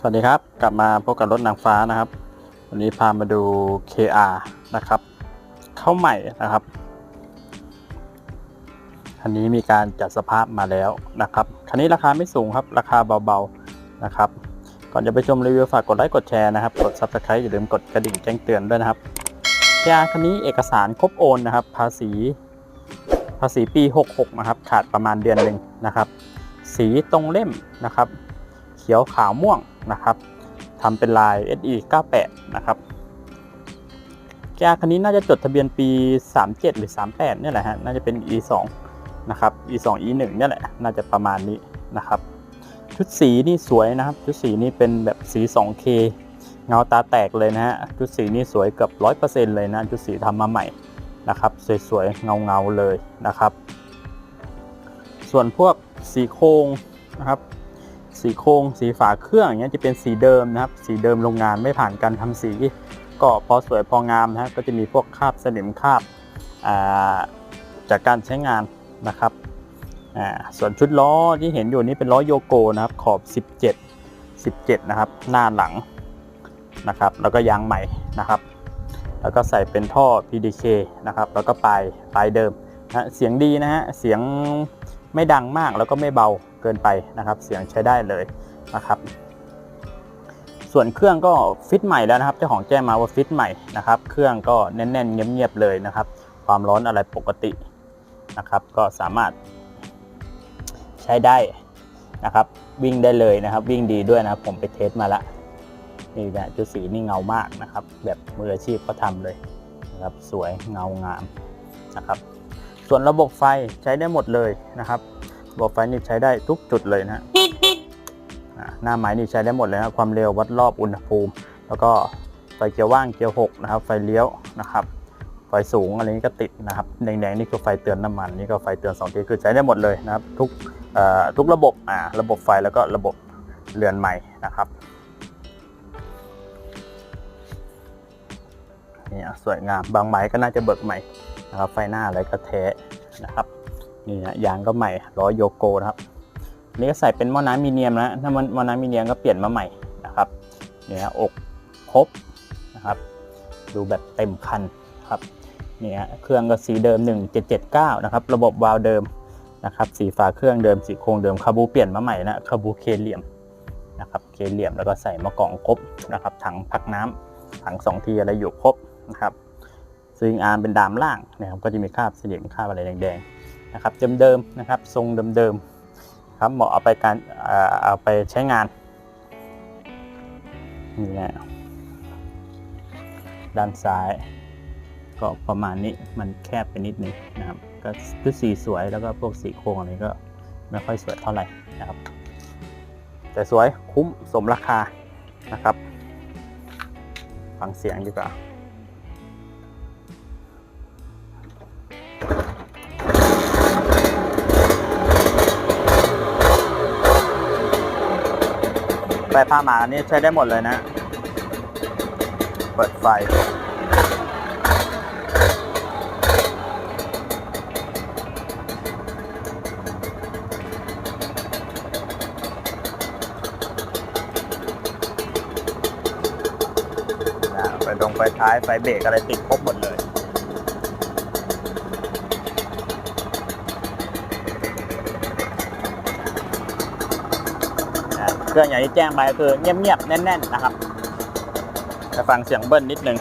สวัสดีครับ กลับมาพบกับรถนางฟ้านะครับ วันนี้พามาดู KR นะครับ เข้าใหม่นะครับ คันนี้มีการจัดสภาพมาแล้วนะครับ คันนี้ราคาไม่สูงครับ ราคาเบาๆนะครับ ก่อนจะไปชมรีวิวฝากกดไลค์กดแชร์นะครับ กด Subscribe อย่าลืมกดกระดิ่งแจ้งเตือนด้วยนะครับ KR คันนี้เอกสารครบโอนนะครับ ภาษีภาษีปี 66 นะครับ ขาดประมาณเดือนหนึ่งนะครับ สีตรงเล่มนะครับ ขียวขาวม่วงนะครับทำเป็นลาย SE 98นะครับแกคันนี้น่าจะจดทะเบียนปี 37 หรือ 38เนี่ยแหละฮะน่าจะเป็น E 2นะครับ E 2 E 1เนี่ยแหละน่าจะประมาณนี้นะครับชุดสีนี่สวยนะครับ ชุดสีนี่เป็นแบบสี 2K เงาตาแตกเลยนะฮะชุดสีนี่สวยเกือบ100%เลยนะชุดสีทำมาใหม่นะครับสวยๆเงาๆเลยนะครับ ส่วนพวกสีโครงนะครับ สีโครงสีฝาเครื่องอย่างเงี้ยจะเป็นสีเดิมนะครับ สีเดิมโรงงานไม่ผ่านการทำสี ก็พอสวยพองามนะฮะก็จะมีพวกคราบสนิมคราบาจากการใช้งานนะครับอ่าส่วนชุดล้อที่เห็นอยู่นี่เป็นล้อโยโกนะครับ ขอบ 17 17 นะครับ หน้าหลังนะครับ แล้วก็ยางใหม่นะครับ แล้วก็ใส่เป็นท่อ PDK นะครับ แล้วก็ปลายปลายเดิมนะเสียงดีนะฮะเสียง ไม่ดังมากแล้วก็ไม่เบาเกินไปนะครับ เสียงใช้ได้เลยนะครับ ส่วนเครื่องก็ฟิตใหม่แล้วนะครับเจ้าของแจ้งมาว่าฟิตใหม่นะครับ เครื่องก็แน่นๆเงียบๆเลยนะครับ ความร้อนอะไรปกตินะครับ ก็สามารถใช้ได้นะครับ วิ่งได้เลยนะครับ วิ่งดีด้วยนะครับ ผมไปเทสมาล้วนี่นะจุดสีนี่เงามากนะครับ แบบมืออาชีพก็ทำเลยนะครับ สวยเงางามนะครับ ส่วนระบบไฟใช้ได้หมดเลยนะครับระบบไฟนี่ใช้ได้ทุกจุดเลยนะฮะหน้าไม้นี่ใช้ได้หมดเลยนะความเร็ววัดรอบอุณหภูมิ แล้วก็ไฟเกียร์ว่างเกียร์หกนะครับ ไฟเลี้ยวนะครับ ไฟสูงอะไรนี้ก็ติดนะครับ แดงๆ นี่คือไฟเตือนน้ำมันนี่ก็ไฟเตือน2ทีคือใช้ได้หมดเลยนะครับ ทุกทุกระบบอ่าระบบไฟแล้วก็ระบบเรือนใหม่นะครับ นี่สวยงามบางไม้ก็น่าจะเบิกใหม่นะครับไฟหน้าอะไรก็แท้นะครับนี่นะยางก็ใหม่ล้อโยโกนะครับนี่ก็ใส่เป็นหม้อน้ำมีเนียมนะถ้ามันหม้อน้ำมีเนียมก็เปลี่ยนมาใหม่นะครับเนี่ยอกครบนะครับ ดูแบบเต็มคันครับเนี่ยเครื่องก็สีเดิม 1779 นะครับ ระบบวาล์วเดิมนะครับ สีฝาเครื่องเดิมสีโครงเดิมคาบูเปลี่ยนมาใหม่นะคาบูเคเหลี่ยมนะครับเคเหลี่ยมแล้วก็ใส่มะกล่องครบนะครับถังพักน้ำถังสองทีอะไรอยู่ครบ นะครับสวิงอาร์มเป็นดามล่างนะครับก็จะมีคราบเสนิมคราบอะไรแดงๆนะครับเดิมๆนะครับทรงเดิมๆครับเหมาะเอาไปการเอาไปใช้งานนี่นะด้านซ้ายก็ประมาณนี้มันแคบไปนิดนึงนะครับก็ชุดสีสวยแล้วก็พวกสีโครงอะไรก็ไม่ค่อยสวยเท่าไหร่นะครับ แต่สวยคุ้มสมราคานะครับ ฟังเสียงดีกว่า ไฟผ้าหมาอันนี้ใช้ได้หมดเลยนะ เปิดไฟไฟตรงไฟท้ายไฟเบรกอะไรติดครบหมดเลย อ่าเค รื่องอย่างที่แจ้งไปก็คือเงียบๆแน่น ๆ นะครับจะฟังเสียงเบิ้ลนิดนึง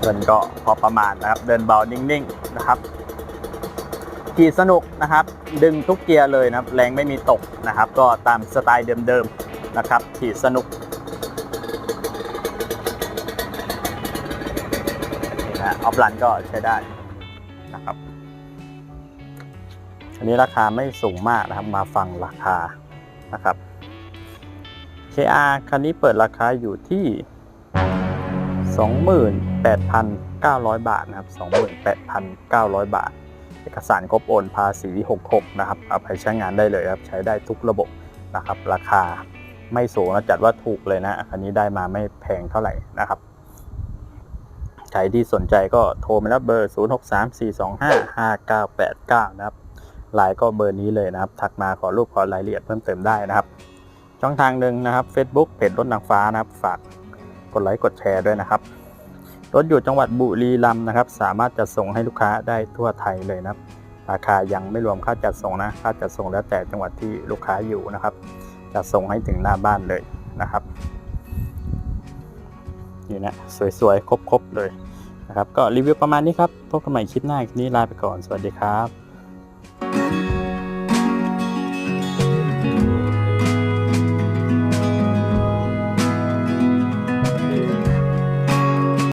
เดินก็พอประมาณนะครับ เดินเบานิ่ง ๆ นะครับ ขี่สนุกนะครับ ดึงทุกเกียร์เลยนะครับ แรงไม่มีตกนะครับ ก็ตามสไตล์เดิมๆนะครับ ขี่สนุกนะออฟลันก็ใช้ได้นะครับ อันนี้ราคาไม่สูงมากนะครับ มาฟังราคานะครับ KR คันนี้เปิดราคาอยู่ที่ 28,900 บาทนะครับ 28,900 บาท เอกสารครบโอนภาษี 66 นะครับเอาไปใช้งานได้เลยครับใช้ได้ทุกระบบนะครับ ราคาไม่สูงแล้วจัดว่าถูกเลยนะคันนี้ได้มาไม่แพงเท่าไหร่นะครับใครที่สนใจก็โทรมาแล้วเบอร์ 0 6 3 4 2 5 5 9 8 9 นะครับไลน์ก็เบอร์นี้เลยนะครับ ทักมาขอรูปขอรายละเอียดเพิ่มเติมได้นะครับ ช่องทางหนึ่งนะครับ Facebook เพจรถนางฟ้านะครับ ฝากกดไลค์กดแชร์ด้วยนะครับ รถอยู่จังหวัดบุรีรัมย์นะครับ สามารถจัดส่งให้ลูกค้าได้ทั่วไทยเลยนะครับ ราคายังไม่รวมค่าจัดส่งนะ ค่าจัดส่งแล้วแต่จังหวัดที่ลูกค้าอยู่นะครับจะส่งให้ถึงหน้าบ้านเลยนะครับนี่นะสวยๆ ครบๆเลยนะครับ ก็รีวิวประมาณนี้ครับ พบกันใหม่คลิปหน้าคลิปนี้ลาไปก่อน สวัสดีครับ